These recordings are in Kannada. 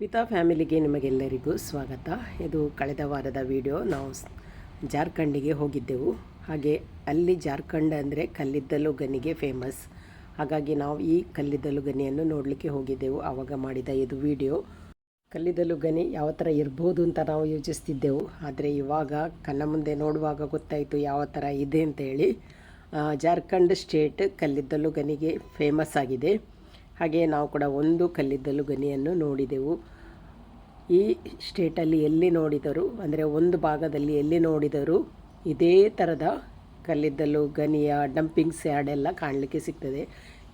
ಪಿತಾ ಫ್ಯಾಮಿಲಿಗೆ ನಿಮಗೆಲ್ಲರಿಗೂ ಸ್ವಾಗತ. ಇದು ಕಳೆದ ವಾರದ ವಿಡಿಯೋ. ನಾವು ಜಾರ್ಖಂಡಿಗೆ ಹೋಗಿದ್ದೆವು. ಹಾಗೆ ಅಲ್ಲಿ ಜಾರ್ಖಂಡ್ ಅಂದರೆ ಕಲ್ಲಿದ್ದಲು ಗನಿಗೆ ಫೇಮಸ್ ಹಾಗಾಗಿ ನಾವು ಈ ಕಲ್ಲಿದ್ದಲು ಗನಿಯನ್ನು ನೋಡಲಿಕ್ಕೆ ಹೋಗಿದ್ದೆವು ಆವಾಗ ಮಾಡಿದ ಇದು ವಿಡಿಯೋ. ಕಲ್ಲಿದ್ದಲು ಗನಿ ಯಾವ ಥರ ಇರ್ಬೋದು ಅಂತ ನಾವು ಯೋಚಿಸ್ತಿದ್ದೆವು. ಆದರೆ ಇವಾಗ ಕಣ್ಣ ಮುಂದೆ ನೋಡುವಾಗ ಗೊತ್ತಾಯಿತು ಯಾವ ಥರ ಇದೆ ಅಂತೇಳಿ. ಜಾರ್ಖಂಡ್ ಸ್ಟೇಟ್ ಕಲ್ಲಿದ್ದಲು ಗನಿಗೆ ಫೇಮಸ್ ಆಗಿದೆ. ಹಾಗೆ ನಾವು ಕೂಡ ಒಂದು ಕಲ್ಲಿದ್ದಲು ಗನಿಯನ್ನು ನೋಡಿದೆವು. ಈ ಸ್ಟೇಟಲ್ಲಿ ಎಲ್ಲಿ ನೋಡಿದರು, ಅಂದರೆ ಒಂದು ಭಾಗದಲ್ಲಿ ಎಲ್ಲಿ ನೋಡಿದರೂ ಇದೇ ಥರದ ಕಲ್ಲಿದ್ದಲು ಗನಿಯ ಡಂಪಿಂಗ್ ಸ್ಯಾಡ್ ಎಲ್ಲ ಕಾಣಲಿಕ್ಕೆ ಸಿಗ್ತದೆ.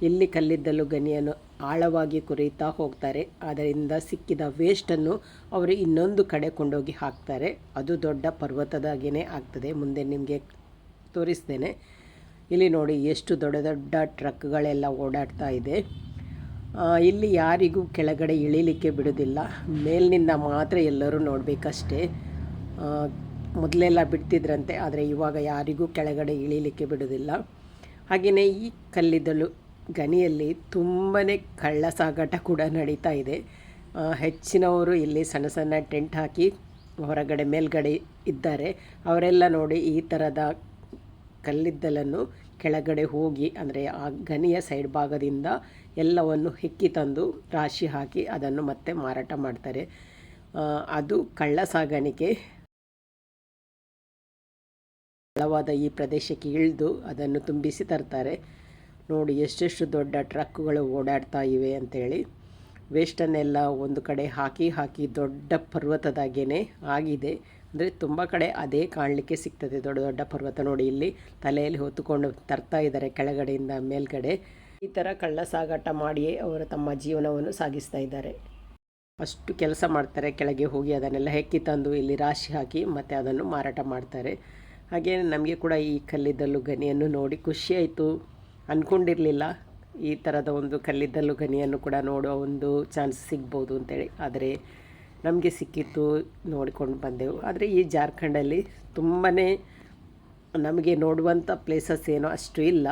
ಇಲ್ಲಿ ಕಲ್ಲಿದ್ದಲು ಗನಿಯನ್ನು ಆಳವಾಗಿ ಕುರಿತಾ ಹೋಗ್ತಾರೆ. ಅದರಿಂದ ಸಿಕ್ಕಿದ ವೇಸ್ಟನ್ನು ಅವರು ಇನ್ನೊಂದು ಕಡೆ ಕೊಂಡೋಗಿ ಹಾಕ್ತಾರೆ. ಅದು ದೊಡ್ಡ ಪರ್ವತದಾಗಿಯೇ ಆಗ್ತದೆ. ಮುಂದೆ ನಿಮಗೆ ತೋರಿಸ್ತೇನೆ. ಇಲ್ಲಿ ನೋಡಿ ಎಷ್ಟು ದೊಡ್ಡ ದೊಡ್ಡ ಟ್ರಕ್ಗಳೆಲ್ಲ ಓಡಾಡ್ತಾ ಇದೆ. ಇಲ್ಲಿ ಯಾರಿಗೂ ಕೆಳಗಡೆ ಇಳಿಲಿಕ್ಕೆ ಬಿಡೋದಿಲ್ಲ ಮೇಲಿನಿಂದ ಮಾತ್ರ ಎಲ್ಲರೂ ನೋಡಬೇಕಷ್ಟೇ. ಮೊದಲೆಲ್ಲ ಬಿಡ್ತಿದ್ರಂತೆ, ಆದರೆ ಇವಾಗ ಯಾರಿಗೂ ಕೆಳಗಡೆ ಇಳಿಲಿಕ್ಕೆ ಬಿಡೋದಿಲ್ಲ ಹಾಗೆಯೇ ಈ ಕಲ್ಲಿದ್ದಲು ಗನಿಯಲ್ಲಿ ತುಂಬಾ ಕಳ್ಳ ಸಾಗಾಟ ಕೂಡ ನಡೀತಾ ಇದೆ. ಹೆಚ್ಚಿನವರು ಇಲ್ಲಿ ಸಣ್ಣ ಸಣ್ಣ ಟೆಂಟ್ ಹಾಕಿ ಹೊರಗಡೆ ಮೇಲ್ಗಡೆ ಇದ್ದಾರೆ. ಅವರೆಲ್ಲ ನೋಡಿ ಈ ಥರದ ಕಲ್ಲಿದ್ದಲನ್ನು ಕೆಳಗಡೆ ಹೋಗಿ, ಅಂದರೆ ಆ ಗನಿಯ ಸೈಡ್ ಭಾಗದಿಂದ ಎಲ್ಲವನ್ನು ಹೆಕ್ಕಿ ತಂದು ರಾಶಿ ಹಾಕಿ ಅದನ್ನು ಮತ್ತೆ ಮಾರಾಟ ಮಾಡ್ತಾರೆ. ಅದು ಕಳ್ಳ ಸಾಗಾಣಿಕೆ ಆಳವಾದ ಈ ಪ್ರದೇಶಕ್ಕೆ ಇಳಿದು ಅದನ್ನು ತುಂಬಿಸಿ ತರ್ತಾರೆ. ನೋಡಿ, ಎಷ್ಟೆಷ್ಟು ದೊಡ್ಡ ಟ್ರಕ್ಗಳು ಓಡಾಡ್ತಾ ಇವೆ ಅಂತೇಳಿ. ವೇಸ್ಟನ್ನೆಲ್ಲ ಒಂದು ಕಡೆ ಹಾಕಿ ಹಾಕಿ ದೊಡ್ಡ ಪರ್ವತದಾಗೇ ಆಗಿದೆ. ಅಂದರೆ ತುಂಬ ಕಡೆ ಅದೇ ಕಾಣಲಿಕ್ಕೆ ಸಿಗ್ತದೆ. ದೊಡ್ಡ ದೊಡ್ಡ ಪರ್ವತ ನೋಡಿ ಇಲ್ಲಿ ತಲೆಯಲ್ಲಿ ಹೊತ್ತುಕೊಂಡು ತರ್ತಾ ಇದ್ದಾರೆ ಕೆಳಗಡೆಯಿಂದ ಮೇಲ್ಗಡೆ. ಈ ಥರ ಕಳ್ಳ ಸಾಗಾಟ ಮಾಡಿಯೇ ಅವರು ತಮ್ಮ ಜೀವನವನ್ನು ಸಾಗಿಸ್ತಾ ಇದ್ದಾರೆ. ಅಷ್ಟು ಕೆಲಸ ಮಾಡ್ತಾರೆ. ಕೆಳಗೆ ಹೋಗಿ ಅದನ್ನೆಲ್ಲ ಹೆಕ್ಕಿ ತಂದು ಇಲ್ಲಿ ರಾಶಿ ಹಾಕಿ ಮತ್ತು ಅದನ್ನು ಮಾರಾಟ ಮಾಡ್ತಾರೆ. ಹಾಗೇ ನಮಗೆ ಕೂಡ ಈ ಕಲ್ಲಿದ್ದಲು ಗನಿಯನ್ನು ನೋಡಿ ಖುಷಿಯಾಯಿತು ಅಂದ್ಕೊಂಡಿರಲಿಲ್ಲ ಈ ಥರದ ಒಂದು ಕಲ್ಲಿದ್ದಲು ಗನಿಯನ್ನು ಕೂಡ ನೋಡುವ ಒಂದು ಚಾನ್ಸ್ ಸಿಗ್ಬೋದು ಅಂತೇಳಿ. ಆದರೆ ನಮಗೆ ಸಿಕ್ಕಿತ್ತು ನೋಡಿಕೊಂಡು ಬಂದೆವು. ಆದರೆ ಈ ಜಾರ್ಖಂಡಲ್ಲಿ ತುಂಬಾ ನಮಗೆ ನೋಡುವಂಥ ಪ್ಲೇಸಸ್ ಏನೋ ಅಷ್ಟು ಇಲ್ಲ.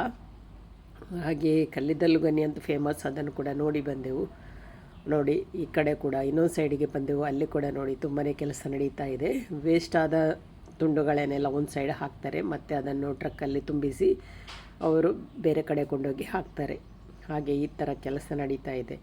ಹಾಗೆ ಕಲ್ಲಿದ್ದಲು ಗನಿ ಅಂತ ಫೇಮಸ್ ಅದನ್ನು ಕೂಡ ನೋಡಿ ಬಂದೆವು. ನೋಡಿ, ಈ ಕಡೆ ಕೂಡ ಇನ್ನೊಂದು ಸೈಡಿಗೆ ಬಂದೆವು. ಅಲ್ಲಿ ಕೂಡ ನೋಡಿ ತುಂಬಾ ಕೆಲಸ ನಡೀತಾ ಇದೆ. ವೇಸ್ಟ್ ಆದ ತುಂಡುಗಳನ್ನೆಲ್ಲ ಒಂದು ಸೈಡ್ ಹಾಕ್ತಾರೆ. ಮತ್ತು ಅದನ್ನು ಟ್ರಕ್ಕಲ್ಲಿ ತುಂಬಿಸಿ ಅವರು ಬೇರೆ ಕಡೆ ಕೊಂಡೋಗಿ ಹಾಕ್ತಾರೆ. ಹಾಗೆ ಈ ಥರ ಕೆಲಸ ನಡೀತಾ ಇದೆ.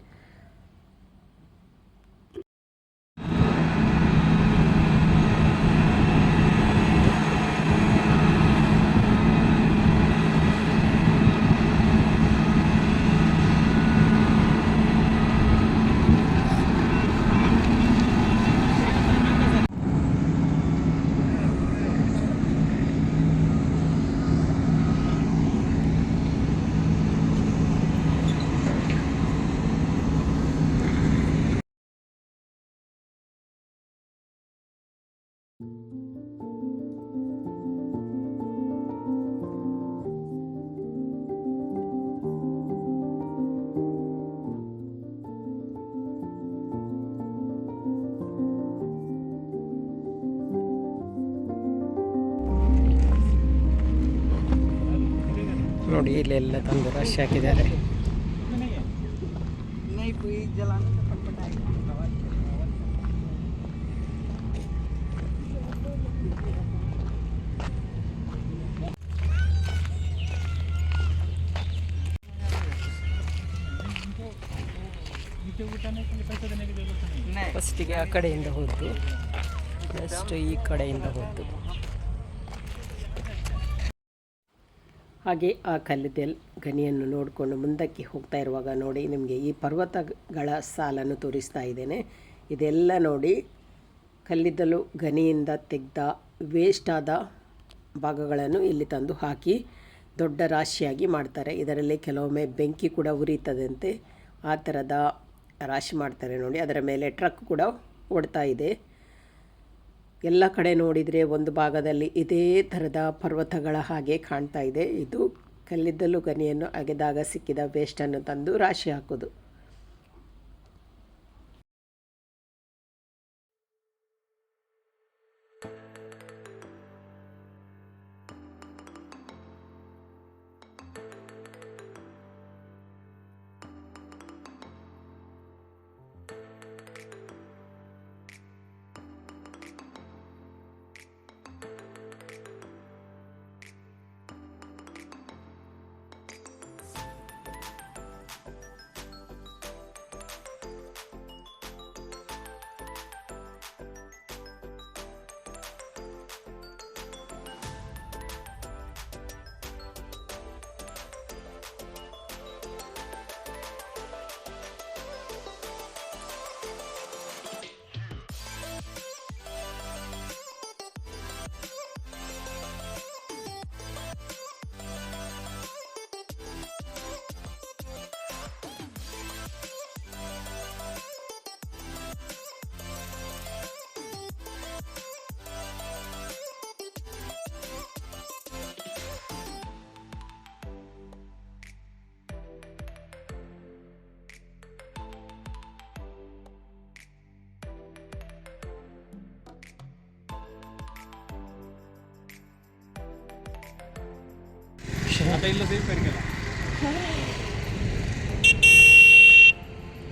ನೋಡಿ ಇಲ್ಲೆಲ್ಲ ತಂದು ರಶ್ ಹಾಕಿದ್ದಾರೆ. ಫಸ್ಟಿಗೆ ಆ ಕಡೆಯಿಂದ ಹೋದ್ದು. ನೆಕ್ಸ್ಟ್ ಈ ಕಡೆಯಿಂದ ಹೋದ್ದು. ಹಾಗೆ ಆ ಕಲ್ಲಿದ್ದಲ್ ಗನಿಯನ್ನು ನೋಡಿಕೊಂಡು ಮುಂದಕ್ಕೆ ಹೋಗ್ತಾ ಇರುವಾಗ ನೋಡಿ ನಿಮಗೆ ಈ ಪರ್ವತಗಳ ಸಾಲನ್ನು ತೋರಿಸ್ತಾ ಇದ್ದೇನೆ. ಇದೆಲ್ಲ ನೋಡಿ ಕಲ್ಲಿದ್ದಲು ಗನಿಯಿಂದ ತೆಗೆದ ವೇಸ್ಟ್ ಆದ ಭಾಗಗಳನ್ನು ಇಲ್ಲಿ ತಂದು ಹಾಕಿ ದೊಡ್ಡ ರಾಶಿಯಾಗಿ ಮಾಡ್ತಾರೆ. ಇದರಲ್ಲಿ ಕೆಲವೊಮ್ಮೆ ಬೆಂಕಿ ಕೂಡ ಉರಿತದಂತೆ ಆ ಥರದ ರಾಶಿ ಮಾಡ್ತಾರೆ ನೋಡಿ, ಅದರ ಮೇಲೆ ಟ್ರಕ್ ಕೂಡ ಓಡ್ತಾ ಇದೆ. ಎಲ್ಲ ಕಡೆ ನೋಡಿದರೆ ಒಂದು ಭಾಗದಲ್ಲಿ ಇದೇ ಥರದ ಪರ್ವತಗಳ ಹಾಗೆ ಕಾಣ್ತಾ ಇದೆ. ಇದು ಕಲ್ಲಿದ್ದಲು ಗನಿಯನ್ನು ಅಗೆದಾಗ ಸಿಕ್ಕಿದ ವೇಸ್ಟನ್ನು ತಂದು ರಾಶಿ ಹಾಕೋದು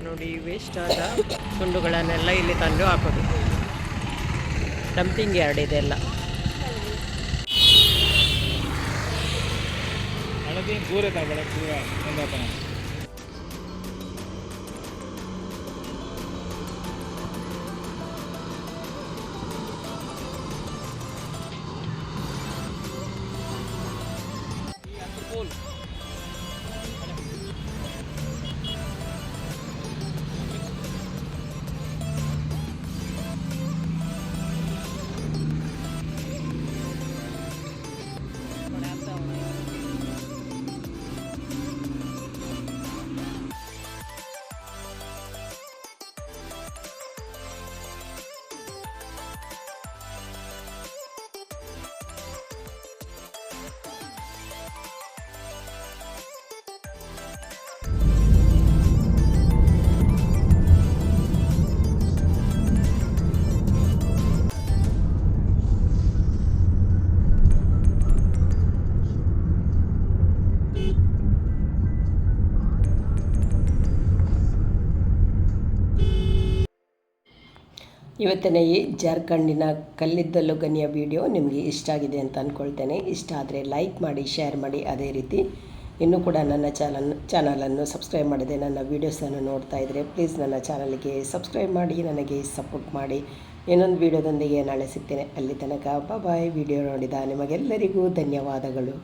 ನೋಡಿ ವೇಸ್ಟ್ ಆದ ತುಂಡುಗಳನ್ನೆಲ್ಲ ಇಲ್ಲಿ ತಂದು ಹಾಕೋದು. ಡಂಪಿಂಗ್ ಯಾರ್ಡ್ ಇದೆಲ್ಲ ಹಳದಿ ದೂರ ಇವತ್ತಿನ ಈ ಜಾರ್ಖಂಡಿನ ಕಲ್ಲಿದ್ದಲು ಗನಿಯ ವಿಡಿಯೋ ನಿಮಗೆ ಇಷ್ಟ ಆಗಿದೆ ಅಂತ ಅಂದ್ಕೊಳ್ತೇನೆ ಇಷ್ಟ ಆದರೆ ಲೈಕ್ ಮಾಡಿ, ಶೇರ್ ಮಾಡಿ, ಅದೇ ರೀತಿ. ಇನ್ನೂ ಕೂಡ ನನ್ನ ಚಾನಲ್ ಚಾನಲನ್ನು ಸಬ್ಸ್ಕ್ರೈಬ್ ಮಾಡಿದೆ ನನ್ನ ವೀಡಿಯೋಸನ್ನು ನೋಡ್ತಾ ಇದ್ದರೆ ಪ್ಲೀಸ್ ನನ್ನ ಚಾನಲ್ಗೆ ಸಬ್ಸ್ಕ್ರೈಬ್ ಮಾಡಿ, ನನಗೆ ಸಪೋರ್ಟ್ ಮಾಡಿ. ಇನ್ನೊಂದು ವೀಡಿಯೋದೊಂದಿಗೆ ನಾಳೆ ಸಿಗ್ತೇನೆ. ಅಲ್ಲಿ ತನಕ ಬಾಯ್ ವಿಡಿಯೋ ನೋಡಿದ ನಿಮಗೆಲ್ಲರಿಗೂ ಧನ್ಯವಾದಗಳು.